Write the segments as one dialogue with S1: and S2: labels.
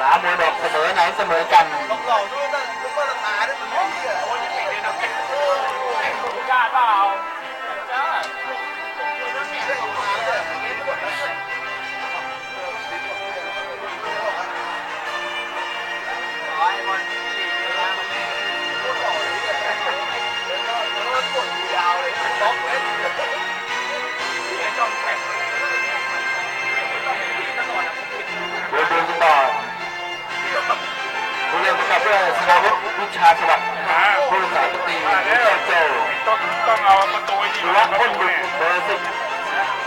S1: สามมวยบอกเสมอไหนเสมอกัน ผู้เล่นประกอบด้สราวุฒิวิชาสวัสดิ์ผู้รักษาประตูเจ้าโจ
S2: ต้องต้องเอาประตูยิง
S1: รั
S2: ว
S1: กษ์พ้นบุตรเบอร์สิบ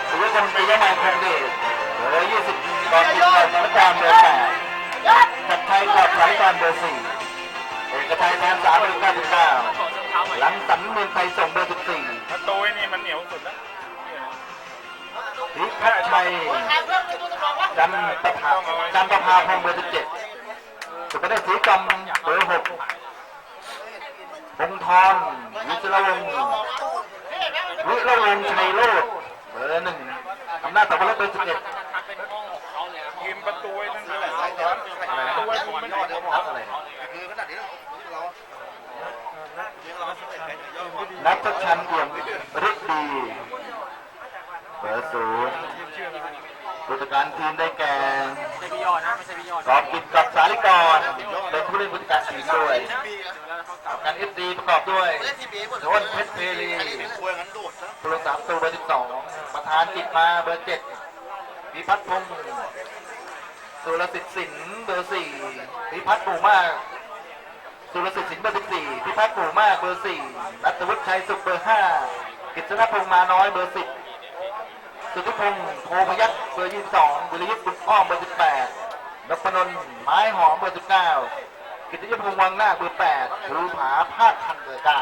S1: สุรพลปิยมาคงเดชเบอร์ยี่สิบกองกินการสารการเบอร์แปดจัดไทยกอบสายการเบอร์สี่เอกชัยแทนสามเบอร์เก้าสิบเก้าหลังสันเมืองไทยส่งเบอร์สิบสี่
S2: ประตูนี่มันเหนียวสุดแล้ว
S1: พิพัฒน์ชัยจันประภาจันประภาพงเบอร์สิบเจ็ด สุภเดชศรีกำเบอร์หกพงธรวิศรวงศ์วิรวงศ์ชัยโรจน์เบอร์หนึ่งอำนาจสัมพันธ์เบอร์สิบเอ็ด
S2: ยิงประตูนั่นคืออะประตูมันไม่ได้
S1: อะไร
S3: คือขนาดนี้เรา
S1: นัทชันเอี่ยมฤทธิ์ดีเบอร์ศูนย์ ผู้จัดการทีมได้แก่
S2: ไม่ใช่พี่ยอดนะไม่ใช่พี่ยอด
S1: กอบกิจกับสาลิกรเป็นผู้เล่นผู้จัดการทีมด้วยการเอฟดีประกอบด้วย
S3: เล่นทีบีหมด
S1: โดนเพชรเพลี
S3: เป็นควยงั้นโดดนะ
S1: ผู้รักษาประตูเบอร์สิบสองประธานกิจมาเบอร์เจ็ดพิพัฒน์พงศ์สุรสิทธิ์สินเบอร์สี่พิพัฒน์ปู่มากสุรสิทธิ์สินเบอร์สิบสี่พิพัฒน์ปู่มากเบอร์สี่รัตวุฒิชัยสุขเบอร์ห้ากิจนพงษ์มาน้อยเบอร์สิบ สุทธิพงศ์โพพยัคฆ์เบอร์ยี่สิบสองวิริยุทธ์บุญอ้อมเบอร์สิบแปดนพนนท์ไม้หอมเบอร์สิบเก้ากิตติยพงษ์วังหน้าเบอร์แปดภูผาภาคทันเบอร์เก้า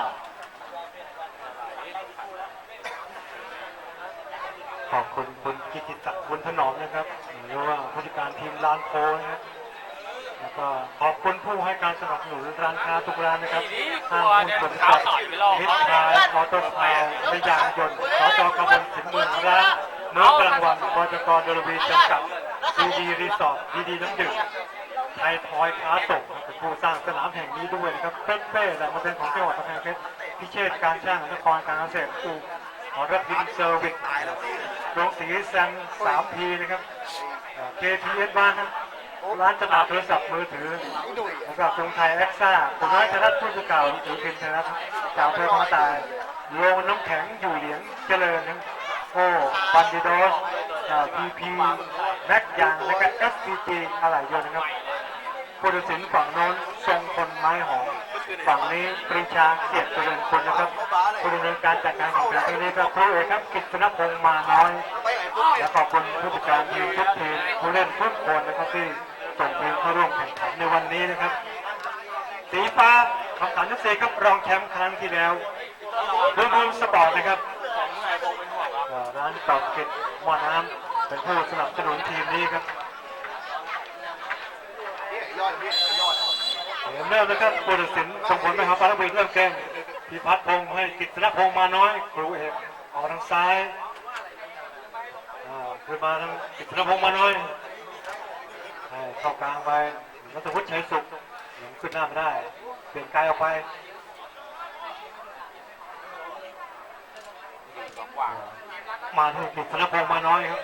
S4: ขอบคุณคุณกิติศักดิ์บุญถนอมนะครับหรือว่าผู้จัดการทีมลานโพนะครับแล้วก็ขอบคุณผู้ให้การสนับสนุนร้านค้าทุกร้านนะครับห้างหุ้นส่วนจำกัดมิตรชายออโต้พาวและยางยนต์สจกบลสินเมืองร้าน เนื้อกลางวันบจกเดลวีจำกัดดีดีรีสอร์ทดีดีน้ำดื่มไทยทอยค้าส่งเป็นผู้สร้างสนามแห่งนี้ด้วยนะครับเป๊ะๆแหละมันเป็นของจังหวัดกำแพงเพชรพิเชษการช่างนครการเกษตรอูขอรับบินเซอร์วิสโรงสีแซงสามพีนะครับเ KPS บ้านครับร้านจำหน่ายโทรศัพท์มือถือแล้วก็กรุงไทยเอ็กซ่าคุณน้อยธนัทผู้สื่อข่าวถือพิมพ์ไทยรัฐจากอำเภอพมาตายโรงน้ำแข็งอยู่เหลียงเจริญนะ โอ้บันดิโดสพีพีแม็กยางและก็ SCG อะไรยนต์นะครับผู้ตัดสินฝั่งโน้นทรงพลไม้หอมฝั่งนี้ปรีชาเกียรติเจริญคุณนะครับผู้ดำเนินการจัดการข่งขันครั้งนี้ครับครูเอกครับกิตนพงษ์มาน้อย และขอบคุณผู้จัดการทีมทุกทีมผู้เล่นทุกคนนะครับที่ส่งทีมเข้าร่วมแข่งขันในวันนี้นะครับสีฟ้าคำสันนิเศษครับรองแชมป์ครั้งที่แล้วบูมบูมสปอร์ตนะครับ ร้านตอบกิจหม้อน้ำเป็นผู้สนับสนุนทีมนี้ครับ
S3: ยอดพี่ยอด
S4: เริ่มเริ่มนะครับผู้ตัดสินส่งผลไปหาปาราบีเริ่มเกมพิพัฒน์พงศ์ให้กิตนพงษ์มาน้อยครูเอกออกทางซ้ายอ่าขึ้นมาทางกิตนพงษ์มาน้อยให้เข้ากลางไปรัตวุฒิชัยสุขยังขึ้นหน้าไม่ได้ เปลี่ยนกายออกไป มาที่กิตนพงษ์มาน้อยครับ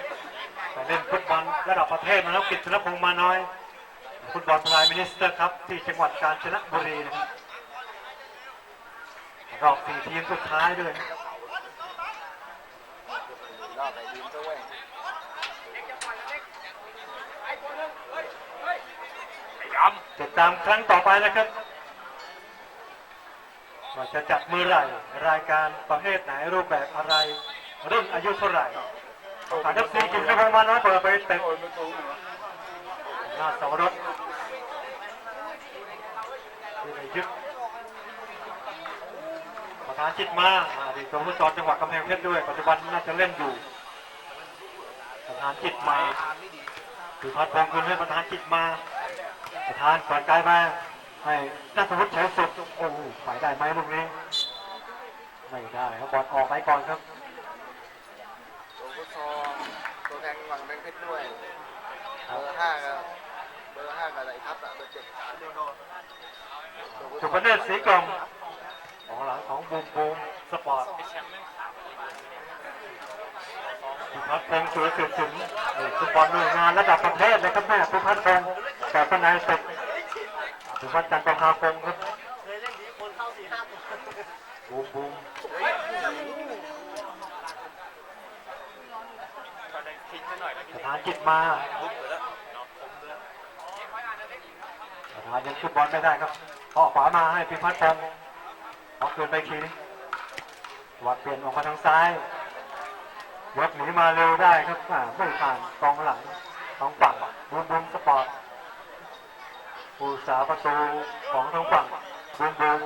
S4: แต่เล่นฟุตบอลระดับประเทศมาแล้วกิตนพงษ์มาน้อยฟุตบอลพลายมินิสเตอร์ครับที่จังหวัดกาญจนบุรีนะครับรอบสี่ทีมสุดท้ายด้วย
S3: รอบไปทีมด้วย
S4: ติดตามครั้งต่อไปนะครับว่าจะจัดมือไหร่รายการประเภทไหนรูปแบบอะไร รุ่นอายุเท่าไหร่ขาดับซีกินกระพงมาน้อยเปิดไปเตะหน้าเสารถที่ไหนยึดประธานจิตมามาดีตรงฟุตซอลจังหวัดกำแพงเพชรด้วย ปัจจุบันน่าจะเล่นอยู่ ประธานจิตมาคือพัดพงคืนให้ประธานจิตมา ประธานก่อนกายมาให้นัทวุฒิใช้สุดโอ้โหไปได้ไหมลูกนี้ ไม่ได้ครับบอลออกไปก่อนครับ
S3: ซอลตัวแทงหวังแบงเพชรด้วย เบอร์ห้าก็บอร์ห้ากับไอ้ทับอะเบอร์เจ็ด
S4: สุพเนศสีกลมของหลังของบูมบูมสปอร์ตสุพัฒน์พงศ์สุรศิษฐ์สินนี่ฟุตบอลหน่วยงานระดับประเทศเลยครับแม่สุพัฒน์พงศ์แต่ปนายศึกสุพัฒน์จันทร์ประภาคงครับ
S3: เคยเล่นดีคนเข้าสี่ห้าตัว
S4: บูมบูม
S2: ก็ได้ทิ้งไปหน่อยแล้ว
S4: ประ ธานจิตมาประธานยังชุดบอลไม่ได้ครับพ่อขวามาให้พิพัฒน์พงศ์เอาคืนไปอีกทีนึงวัดเปลี่ยนออกมาทางซ้ายยกหนีมาเร็วได้ครับไม่ผ่านกองหลังของฝั่งบูมบูมสปอร์ตผู้สาประตูของทางฝั่งบูมบูม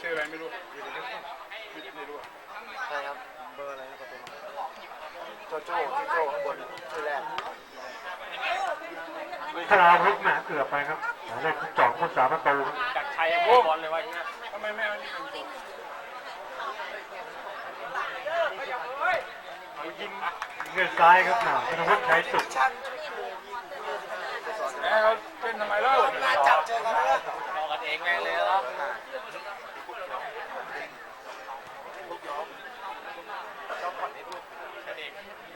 S2: ชื่ออะไรไม่รู้ไม่รู้
S3: ใช่ครับเบอร์อะไรนะประตู โจโจ้ที่โจ้ข้างบนชื่อแรก
S4: ธนาวุฒิแหมเกือบไปครับหมายเลขที่สองผู้สามประตู
S2: จัดชัยบอลเลยว่าอย่างเงี้ยทำไมไม่เอานี่เป็นยิง
S4: เงือนซ้ายครับหนาธนวุฒิชัยสุข
S2: แม่เขาเล่นทำไมเล่ามา
S3: จับเจอกันแล้ว
S2: เอกันเองแม่เลยแล้ว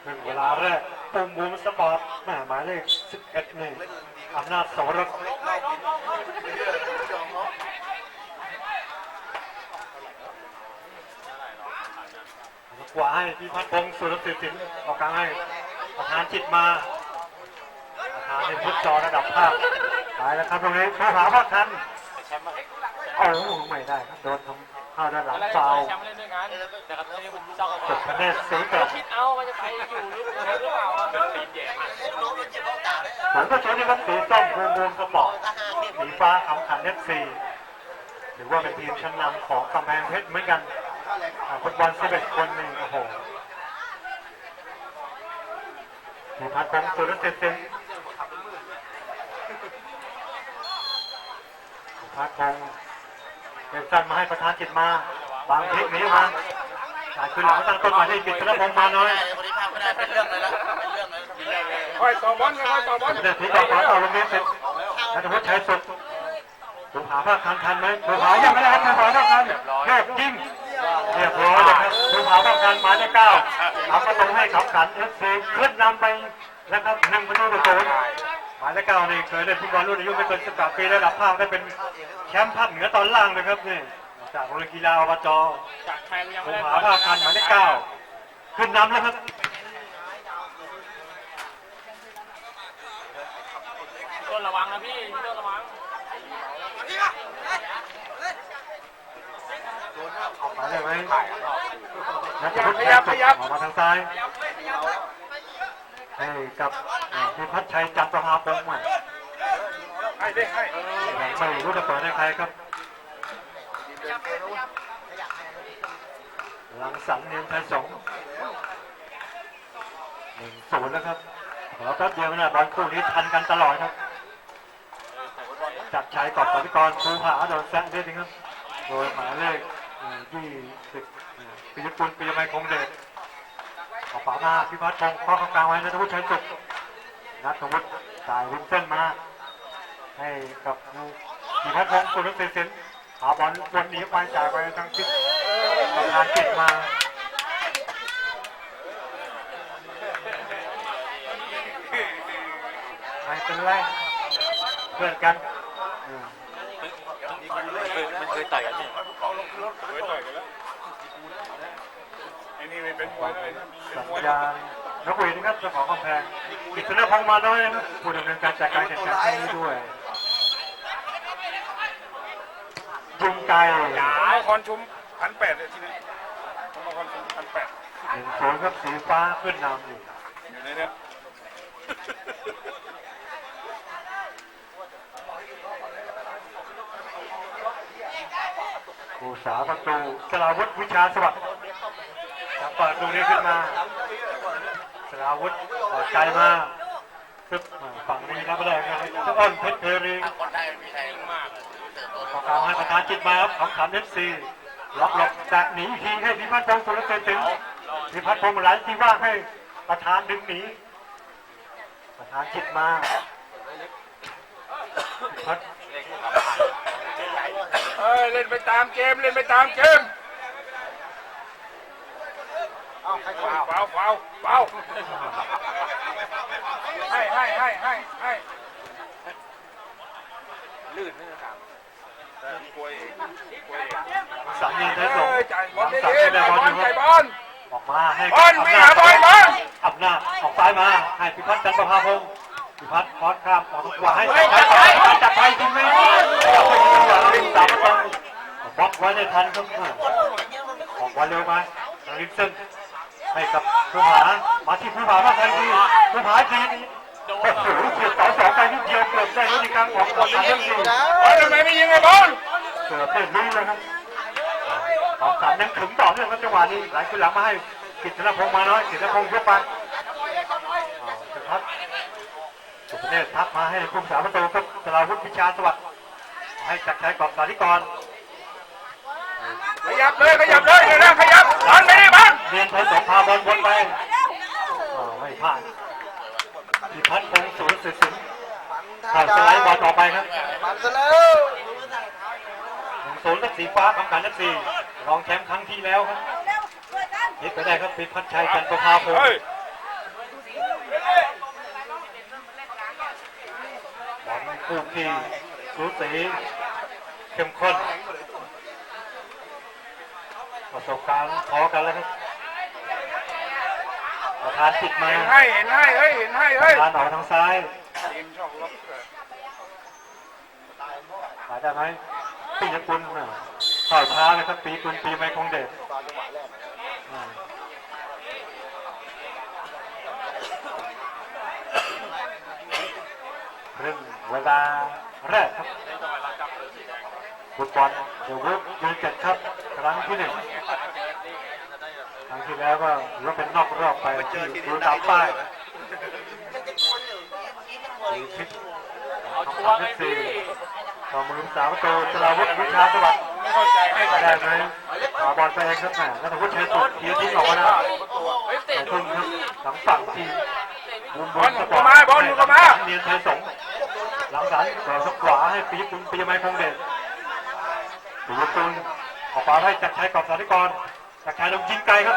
S4: หนึ่งเวลาแรกปุ่มบูมสปอร์ตแหมหมายเลข11นี่งอำนาจโสรสขวาให้พี่พัฒน์พงศ์สุรศิษฐ์สินออกกลางให้ประธานจิตมาประธานในพุทธจอระดับภาคไปแล้วครับตรงนี้ผู้หาพักทันโอ้โหไม่ได้ครับโดนทำ ข้าด้านหลัง
S2: อะไร
S4: ฟาว
S2: แชมป์เล่นด้วยกันแต่กับที่ผมชอบ
S4: จบคะแนนสีเกิด
S2: คิดเอามันจะไปอยู่หรือเปล่าหรือเปล่าเป็นตีนแย่
S4: ผมก็ชวนที่ครับสีส้มบูมบูมสปอร์ตสีฟ้าคำขันเอฟซีถือว่าเป็นทีมชั้นนำของกำแพงเพชรเหมือนกันอ่าฟุตบอล11คนนี่โอ้โหมีพัดพงศ์สุรเศรษฐ์สินมีพัดพงศ์ เดินสั้นมาให้ประธานจิตมา บางพลิกหนี้มาจ่ายคืนหลังตั้งต้นมาที่กิตติพงศ์มาน้อย
S3: คนนี้พลาดไม่ได้เป็นเรื่องเลยละเป็นเรื่องเลยเป็นเรื่องเลย
S2: ค่อยต่อบอลค่อยต่อบอล
S4: เด็กผีกองขวาต่อโรงเรียนเสร็จนัทวุฒิชัยสุดภูผาภาคทันทันไหมภูผายังไม่ได้ครับภูผาภาคทันแค่ยิงเรียบร้อยเลยครับภูผาภาคทันหมายเลขเก้าทำประตูให้ขับขันเอฟซีขึ้นนำไปแล้วครับหนึ่งประตูต่อศูนย์ หมายเลขเก้านี่เคยเล่นฟุตบอลรุ่นอายุไม่เกินสิบสามปีระดับภาคได้เป็นแชมป์ภาคเหนือตอนล่างเลยครับนี่จากโรงเรียนกีฬาอบจ
S2: จากชัยยัง
S4: ภู
S2: ไม่ได้
S4: ผาภาคทันหมายเลขเก้าขึ้นนำแล้วครับ
S2: ต้นระวังนะพี่ต้นระวัง
S4: ออกมาได้ไหมนัทวุฒิชัยสุดออกมาทางซ้ายให้กับ พิพัฒน์ชัยจันทร์ประภาพงใหม่
S2: ให้ได้ให้
S4: ไม่รู้จะเปิดให้ใครครับหลังสังเนียนไทยสงหนึ่งศูนย์แล้วครับขอแป๊บเดียวนะบอลคู่นี้ทันกันตลอดครับ จัดชัยกอบปฏิกรภูผาโดนแซะด้วยนะครับ โดยหมายเลขยี่สิบปิยกุลปิยมัยคงเดชออกขวามาพิพัฒน์พงข้อข้ากลางไว้นัทวุฒิชัยสุข นัทวุฒิสายริมเส้นมา ให้กับพิพัฒน์พงศ์สุรเสนหาบอลวนหนีไปจ่ายไปทางทิศประธานจิตมาไม่เป็นไรเพื่อนกันมั
S2: นเคยต่อยกันนี่เคยต่อยกันแล้วไอ้นี่ไม่เป็นมวยเลยนะ
S4: สัญญาณ นกหวีดนะครับเจ้าของกำแพงกิตนาพงษ์มาน้อยนะครับผู้ดำเนินการจัดการแข่งขันครั้งนี้ด้วยยุงไก่
S2: อย่าคอนชุมพันแปดเลยทีนี้ผมมาคอนชุมพันแปด
S4: หนึ่งศูนย์ครับสีฟ้าขึ้นนำอยู่
S2: อยู่ในเนี้ย
S4: ผู้สาประตูสลาวุธวิชาสวัสดิ์จะเปิดตรงนี้ขึ้นมา สลาวุธเปิดไกลมาซึบมาฝั่งนี้รับไม่ได้ครับจะอ้นเพชรเพรี
S3: คนได้ไม่ใช่
S2: มาก
S4: ขอกลางให้ประธานจิตมาครับของขันเอฟซีล็อกหลบแต่หนีอีกทีให้พิพัฒน์พงศ์สุรเสนถึงพิพัฒน์พงศ์ไหลที่ว่างให้ประธานดึงหนีทางจิตมาพัด
S2: เอ้ยเล่นไปตามเกมเล่นไปตามเกม
S3: เอาเฝ้า
S2: เฝ้าเฝ้าเฝ้าให้ให้ให้ให้ให้ลื่นไม่ต้องถามกล้วยกล้วย
S4: สามีไทยสง
S2: เอ้ยจ่ายบอล
S4: สาม
S2: ดี
S4: เนียน
S2: ๆ
S4: ไท
S2: จ่าย
S4: ย
S2: บบอ
S4: อ
S2: ล
S4: ลอยู่ครับ
S2: จ่ายบอล
S4: ออกมาให้
S2: บอลวิ่หาบอลอ
S4: อับหน้าออกซ้ายมา ให้พิพัฒน์จันทร์ประภาพงศ์พิพัฒน์พอดข้ามออกขวาให้จับไปจับไปจริงไหมจับไปจริงเหรอลิงสามประตูบล็อกไว้ได้ทันครับออกบอลเร็วมาลิงเซน ให้กับผู้ผามาที่ผู้ผามาทันทีผู้ผาทีโอ้โหเฉียดเสาสองไปนิดเดียวเกือบได้ในกลางของบอลทันที
S2: ทำไมไม่ยิงไอ้บอล
S4: เกือบได้ลุ้นแล้วครับสองสามยังถึงต่อเนื่องครับจังหวะนี้หลขึ้นหลังมาให้กิตติพงศ์มาน้อยกิตติพงศ์ยกไปสุพัฒน์สุพเนศทักมาให้ผู้สาประตูครับสราวุฒิพิชาสวัสดิ์ให้จักรชัยกอบสาธิกร
S2: ขยับเลยขยับเลยเดี๋ยวนะขยับบอลไปดิบอล
S4: เรียนไทยสงพาบอลวนไปอ้าวไม่พลาดพิพัฒน์พงศ์สุรศิษฐ์เข้าสไลด์บอลออกไปครับ
S3: มันซะแล้ว
S4: หนึ่งศูนย์นักสีฟ้าของการนักสีรองแชมป์ครั้งที่แล้วครับเฮ็ดไปได้ครับพิพัฒน์ชัยจันทร์ประภาพงศ์บอลคู่ที่สูสีเข้มข้นประสบการณ์พอกันแล้วครับ ประธานติดมา
S2: เห็นให้เห็นให้เฮ้ยเห็นให้เฮ้ย
S4: ประธานออกทางซ้าย
S2: ทีมช่องล็อกเกอร์
S4: หายได้ไหมปีนกุลน่ะเข้าช้าเลยครับปีกุลปีไม่คงเดช
S3: ตอนจังหวะแรก
S4: อ่าครึ่งเวลาแรกครับฟุตบอลเดี๋ยวเวิร์กยูเจ็ดครับ ครั้งที่หนึ่ง ครั้งที่แล้วก็ถือว่าเป็นนอกรอบไปที่ดูตามป้ายสี่ทิศทำที่สี่ต่อมือสามประตูสลาวุฒิวิชาสวัสดิ์
S2: ไม่เข้าใจให้
S4: ไปได้ไหมขอบอลไปเองครับแหมแล้วถือว่าเชยสุดเทียทิ้งออกมาแล้วแต่ทุ่มครับหลังฝั่งทีมบุมบุมสปอร์ตเนียนไทยสงหลังสันต่อสักขวาให้ปีกุลปีไม้คงเดชถูกตูนออกมาให้จักรชัยกอบสาธิกร จักรชัยลงยิงไกลครับ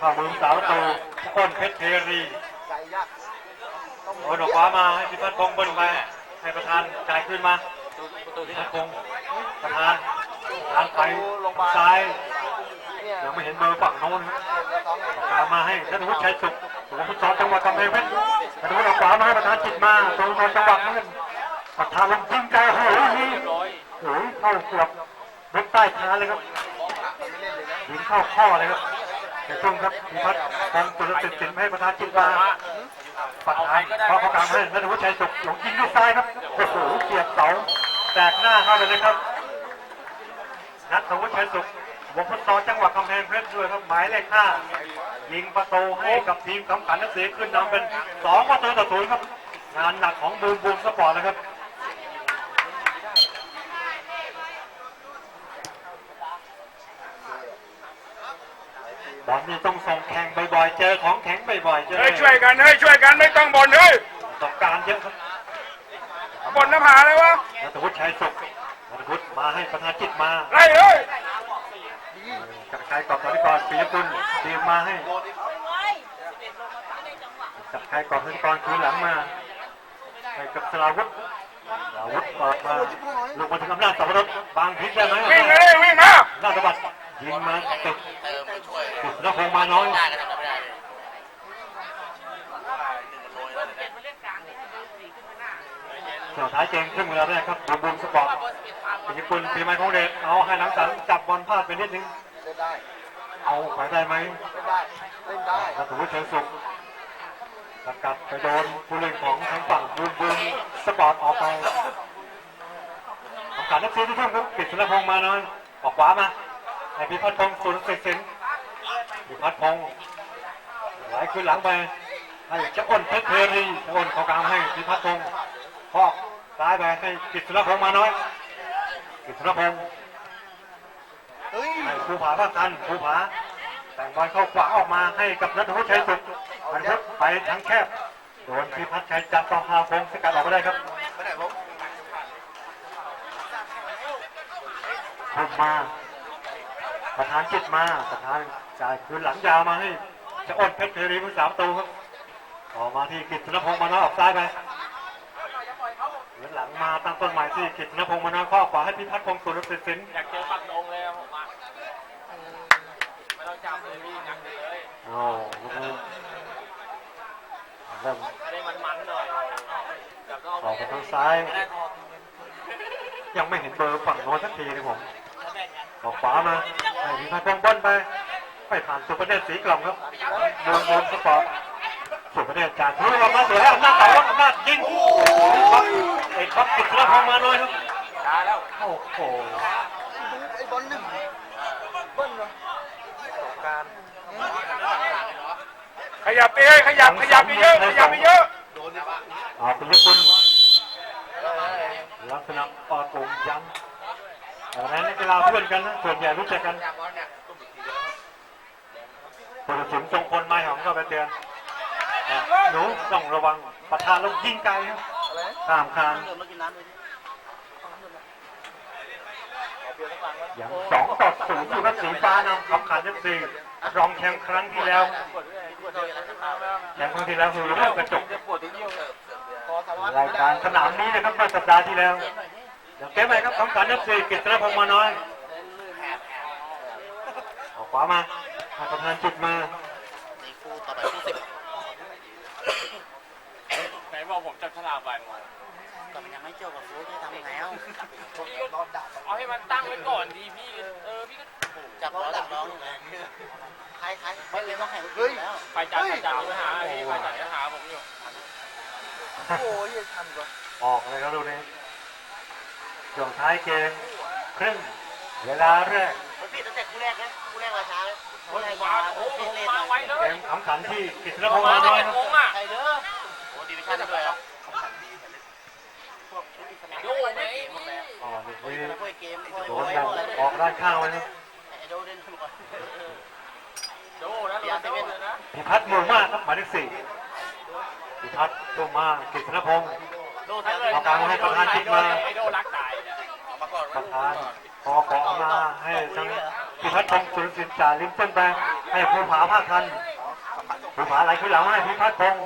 S4: ข้ามือสาวประตูอ้นเพชรเทรีโอนออกขวามาให้พิพัฒน์พงเบิ้ลไปให้ประธานจ่ายขึ้นมาพิพัฒน์พงประธานประธานไปซ้าย
S3: ย
S4: ยังไม่เห็นเบอร์ฝั่งโน้นครับ
S3: ท้อง
S4: ออกขวามมาให้ธนวุฒิชัยสุขหัวฟุตซอลจังหวัดกำแพงเพชรธนวุฒิออกขวามาให้ประธานจิตมาตรงนนจังหวัดนั้นประธานลงยิงไกลโอ้โหนี่โอ้โหเข้าเกือบรถใต้คาเลยครับ ยิงเข้าข้อเลยครับในช่วงครับพิพัฒน์ทางตุลสิทธิ์สินให้ประธานจิตมาประธานพอเขากลางให้นัทวุฒิชัยสุขหลงยิงด้วยซ้ายครับโอ้โหเสียบเสาแตกหน้าเข้าไปเลยครับนัทวุฒิชัยสุขวงฟุตซอลจังหวัดกำแพงเพชรด้วยครับหมายเลขห้ายิงประตูให้กับทีมกำขันนักเสียขึ้นนำเป็นสองประตูต่อศูนย์ครับงานหนักของบูมบูมสปอร์ตนะครับ บอลนี่ต้องส่งแข่งบ่อยๆ เจอของแข็งบ่อยๆเจอ
S2: เฮ้ยช่วยกันเฮ้ยช่วยกันไม่ต้องบ่นเฮ้ย
S4: ประสบการณ์เยอะครับ
S2: บ่นน้ำหาเลยวะ
S4: นัทวุฒิชัยสุขนัทวุฒิมาให้ประธานจิตมา
S2: ไล่เฮ้ย
S4: จักรชัยกอบสาธิกรปียกุลตีมมาให้จักรชัยกอบสาธิกรคืนหลังมาให้กับสลาวุฒิสลาวุฒิเปิดมาลงมาถึงอำนาจสัมรสบางพิษได้ไหม
S2: วิ่งเลยวิ่งมา
S4: อำนาจสวัสดิ์ยิงมาติดติด แล้วคงมาน้อยเส่วนท้ายเกมครึ่งเวลาแรกครับบูมบูมสปอร์ตปีญี่ปุ่นปีใหม่ของเดชเอาให้หลังสันจับบอลพลาดไปนิดนึง
S3: เล่นได้
S4: เอาไปได้ไหม
S3: เล่นได้เล่นได้
S4: ถ้าสมมติเชิญสุขสกัดไปโดนผู้เล่นของทางฝั่งบูมบูมสปอร์ตออกไปทำการนักเสียที่ท่านครับปิดสุนทรพงษ์มาหน่อยออกขวามาให้พิพัฒน์พงศ์สุนทรศิล ป์พิพัฒน์พงศ์ไหลขึ้นหลังไปให้เจ้าอ้นเพชรเทรีเจ้าอ้นเขากลางให้พิพัฒน์พงศ์พอกซ้ายไปให้ปิดสุนทรพงษ์มาน้อยปิดสุนทรพงศ์
S3: เฮ้ย
S4: ให้ภูผาพักทันภูผาแต่งบอลเข้าขวาออกมาให้กับนัทวุฒิชัยสุขนัทวุฒิไปทางแคบโดนพิพัฒน์ชัยจับต่อหาพงศ์สกัดออกมาได้ครับ
S3: ไม่ได้ผม
S4: พุ่มมา ประธานจิตมาประธานจ่ายคืนหลังยาวมาให้จะอ้นเพชรเทรีผู้สามประตูครับออกมาที่กิตตินพงศ์มาน้อยออกซ้ายไปเหมือนหลังมาตั้งต้นใหม่ที่กิตตินพงศ์มาน้อยข้อขวาให้พิพัฒน์พงศ์สุรศิสิน
S2: อยากเจอปักดงเลยอะผมอะไม่ต้องจำเลยพี่หนักเลย
S4: โอ้ลูกนี้เริ่ม
S2: จะได้มันๆหน่อยแบบนอก
S4: ออกประตูซ้ายยังไม่เห็นเบอร์ฝั่งโน้นสักทีเลยผมออกขวามา ให้พิพัฒน์พงศ์บอลไปไปผ่านสุประเดชสีกล่อมครับโดนโดนสปอร์ตสุประเดชจากทุกออกมาสวยแล้วอำนาจต่อว่าอำนาจยิงไอ้ท็อปกิตตินพงศ์มาน้อยครับ
S2: ช้าแล้ว
S4: โอ้โห
S3: ไอ้บอลหนึ่งเบิ้ลเหรอ
S1: การ
S2: ขยับไปขยับขยับไปเยอะขยับไปเยอะ
S3: โดนดิปะ
S4: เอาไปญี่ปุ่นลักษณะปอดปุ่มย้ำ แต่ในนักกีฬาเพื่อนกันนะส่วนใหญ่รู้จักกัน
S3: จับบอลเนี่ย
S4: ปรสิมทรงพลไม้หอมก็ไปเตือนหนูต้องระวังประธานล้วยิงไกลครับข้ามคานอย่างสองต่อศูนย์อยู่กับสีฟ้านำขับขันเอฟซีรองแชมป์ครั้งที่แล้วแชมป์ครั้งที่แล้วคือเรื่องกระจกรายการสนามนี้นะครับเมื่อสัปดาห์ที่แล้ว เดี๋ยวเกมใหม่ครับของขันเอฟซีกิตตินพงศ์มาน้อยออกขวามาให้ประธานจุดมา
S3: นี่คู่ต่อไปคู่สิบ
S2: ไหนบอกผมจับฉลากไป
S3: แต่มันยังไม่เกี่ยวกับฟูที่ทำแล้ว
S2: เอาให้มันตั้งไว้ก่อนดีพี่ เออพี่ก็
S3: จับล้อหลังน้องอยู่นะใครใครไม่เลยต้องแข่งเฮ้ย
S2: แล้วไปจัดไปจัดไปหาพี่ไปจัดไปหาผมอยู่
S3: โอ้ยทันวะ
S4: ออกเลยครับลูกนี้ ช่วงท้ายเกมครึ่งเวลาแรก
S3: มันผิดตั้งแต่คู่แรกนะคู่แรกมาช้าเลยคู่แรก
S2: มา
S3: มา
S2: โอ้โห
S3: เล่น
S2: มาไวเล
S4: เก
S2: ย
S4: มขำขันที่กิตตินพ
S2: มาง
S4: ศ์มาน้อย
S2: เจ็ด
S4: ครับ
S2: โมงอะ
S3: ใครเด้อโอ้ดีวิชั่นด้วยครับ
S2: โยไหม
S4: อ๋อลูกนี้
S3: พวกเกมพวก
S4: โด
S3: โอ้
S4: น
S3: ย
S4: มองออกด้านข้างไว้นะ
S3: ไอ้โดเล่นก่อน
S2: โยนะโยเลยนะ
S4: พิพัฒน์หมู่มากครับหมายเลขสี่พิพัฒน์ลงมากิตตินพงศ์
S2: โดนทั้งเลยไอโดรักตายเนี่ย
S3: มาก่อน
S4: ประธานพอขอมาให้ทั้งพิพัฒน์พงศ์สุรศิษฐ์จ่าลิมต้นแปงให้ภูผาภาคทันภูผาไหลขึ้นหลังให้พิพัฒน์พงศ์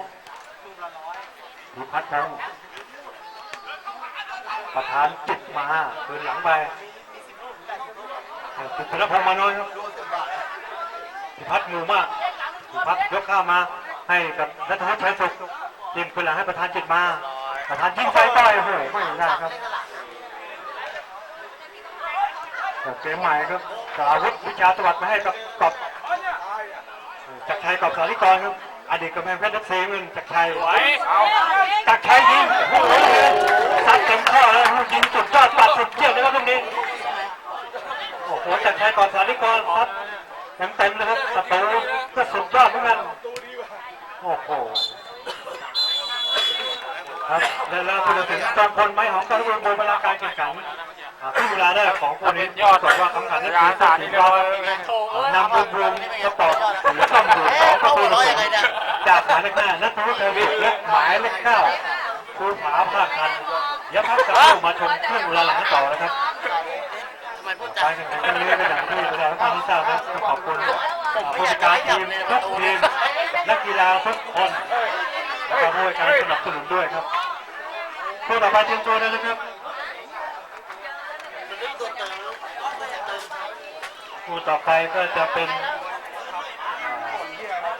S4: พิพัฒน์พงศ์ประธานจิตมาคืนหลังไปให้กิตตินพงศ์มาน้อยครับพิพัฒน์หมู่มากพิพัฒน์ยกข้ามาให้กับรัฐวัฒน์ชัยสุขยิงคืนหลังให้ประธานจิตมา ประธานยิงไฟต่อยโอ้โหไม่ได้ครับ จาก เกมใหม่ครับสราวุธวิชาสวัสดิ์มาให้กับกอบจักรชัยกอบสาริกรครับอดีตกำแพงเพชรนักเซเงินจักรชัย
S2: ไหวเอา
S4: จักรชัยยิงโอ้โหซัดเต็มข้อเลยลูกยิงสุดยอดปัดสุดเยี่ยมเลยครับตรงนี้โอ้โหจักรชัยกอบสาริกรซัดเต็มเต็มๆเลยครับประตูก็สุดยอดเหมือนกันโอ้โหครับและแล้วคุณถึงจอมพลไม้หอมกระบวนบนเวลาการแข่งขัน อ่าครึ่งเวลาแรกของคู่นี้ยอดสดว่าคำขันนั้นคือสุดยอดนำรวมรวมสปอร์ตสีส้มดูสองประตูต่อศูนย์จากหมายเลขห้านัทวุฒิเทวิทและหมายเลขเก้าภูผาภาคทันเดี๋ยวพักสักครู่มาชมครึ่งเวลาหลังกันต่อนะครับ
S3: ทำไมพูด
S4: กา
S3: จาร
S4: แข่งขันครั้งนี้ก็อย่างที่ประชาชนที่ทราบนะต้องขอบคุณอ่าผู้จัดการทีมทุกทีมนักกีฬาทุกคนและก็ผู้ให้การสนับสนุนด้วยครับคู่ต่อไปเตรียมตัวเลยนะครับ
S3: ตัวเติมเติม
S4: คู่ต่อไปก็จะเป็น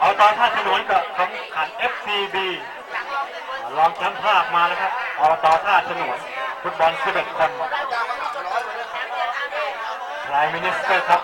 S4: เอาตอนท่าฉนวนกับของขัน FCB ลองแชมป์ภาคมาแล้วครับเอาตอท่าฉนวนฟุตบอล11คนไลมินิสเตอร์ครับ